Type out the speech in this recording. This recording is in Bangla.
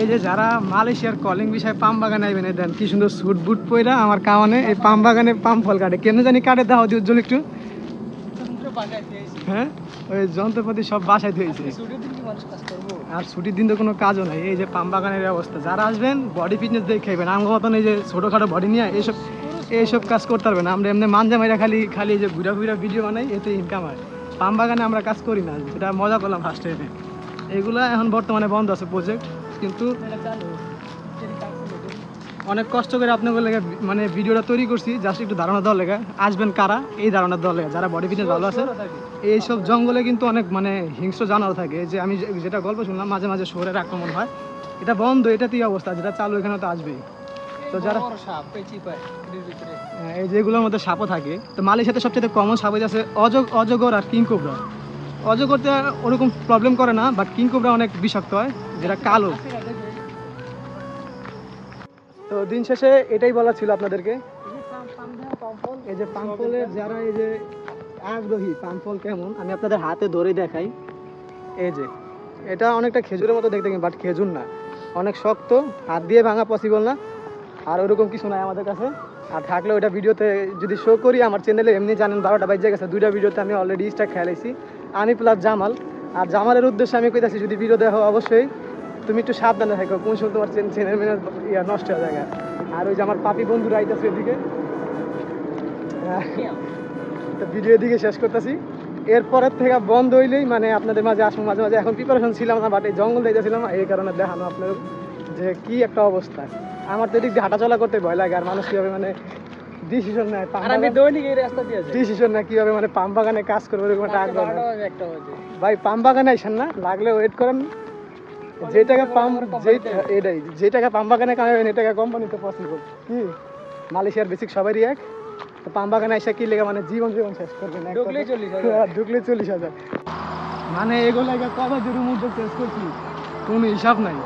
এই যে যারা মালয়েশিয়ার কলিং বিষয়ে পাম বাগানে আইবেন এই দেন কি সুন্দর সুট বুট পইরা আমার কামানে এই পাম বাগানে পাম ফল কাটে। কেন জানি কাটে দাও দি উজ্জ্বল একটু। হ্যাঁ? ওই যন্ত্রপাতি সব বাসায় থইছে আর ছুটির দিন তো কোনো কাজও নাই। এই যে পাম বাগানের অবস্থা। যারা আসবেন বডি ফিটনেস দেখে খাইবেন। আমার মতন এই যে ছোটোখাটো বডি নিয়ে এইসব এইসব কাজ করতে পারবেন আমরা এমনি মাঞ্জা মাইরা খালি খালি এই যে ঘুরা ঘুরা ভিডিও বানাই এতে ইনকাম হয়। পাম বাগানে আমরা কাজ করি না। এটা মজা করলাম ফার্স্ট এনে এগুলা এখন বর্তমানে বন্ধ আছে প্রজেক্ট কিন্তু অনেক কষ্ট করে আপনাদের লেগে মানে ভিডিওটা তৈরি করছি জাস্ট একটু ধারণা দেওয়ার লেগে। আসবেন কারা? এই ধারণা দেওয়ার লেগে। যারা বডি ফিটনেস ভালো আছে এইসব জঙ্গলে কিন্তু অনেক মানে হিংস্র জানোয়ার থাকে। যে আমি যেটা গল্প শুনলাম মাঝে মাঝে শহরের আক্রমণ হয়। এটা বন্ধ এটাতেই অবস্থা। যেটা চালু এখানে তো আসবেই। তো যারা হ্যাঁ, এই যেগুলোর মধ্যে সাপও থাকে। তো মালয়েশিয়াতে সবচেয়ে কমন সাপ আছে অজগ অজগর আর কিং কোবরা অজগরতে ওরকম প্রবলেম করে না বাট কিং অনেক বিষাক্ত হয়, যেটা কালো। তো দিন শেষে এটাই বলা ছিল আপনাদেরকে। এই যে পাম্পলের যারা এই যে আগ্রহী পাম্পল কেমন, আমি আপনাদের হাতে ধরে দেখাই। এই যে, এটা অনেকটা খেজুরের মতো দেখতে বাট খেজুর না। অনেক শক্ত, হাত দিয়ে ভাঙা পসিবল না। আর ওরকম কিছু নাই আমাদের কাছে। আর থাকলে ওইটা ভিডিওতে যদি শো করি, আমার চ্যানেলে এমনি জানেন, বারোটা বাজে গেছে। দুইটা ভিডিওতে আমি অলরেডি স্টাক খেলাইছি আমি প্লাস জামাল। আর জামালের উদ্দেশ্যে আমি কইতাছি, যদি ভিডিও দেখো, অবশ্যই তুমি একটু সাবধানে থাকো, কোন সময় তোমার চ্যানেল মেনে ইয়া নষ্ট হয়ে যায় আর ওই যে আমার পাপি বন্ধুরা আইতাছে এদিকে। তো ভিডিও দিকে শেষ করতেছি। এরপরের থেকে বন্ধ হইলেই মানে আপনাদের মাঝে আসব, মাঝে মাঝে এখন প্রিপারেশন ছিলাম না বাট এই জঙ্গল দিতেছিলাম এই কারণে দেখানো আপনার যে কি একটা অবস্থা। আমার তো এদিক দিয়ে হাঁটাচলা করতে ভয় লাগে, আর মানুষ কীভাবে মানে ডিসিশন নেয় পাম দৈনিক এই রাস্তা দিয়ে যাই। ডিসিশন কীভাবে মানে পাম বাগানে কাজ করবে এরকম একটা আগ্রহ একটা ভাই পাম বাগানে আইসেন না লাগলে ওয়েট করেন। যে টাকা পাম যে এটাই যে টাকা পাম বাগানে কামাবেন টাকা কোম্পানিতে পসিবল কি? মালয়েশিয়ার বেসিক সবারই এক। তো পাম বাগানে এসে কি লেগে মানে জীবন জীবন শেষ করবেন ঢুকলেই কথায়। 40,000 হ্যাঁ, চল্লিশ হাজার। মানে এগুলো কত জোর উদ্যোগ শেষ করছি? কোনো হিসাব নাই।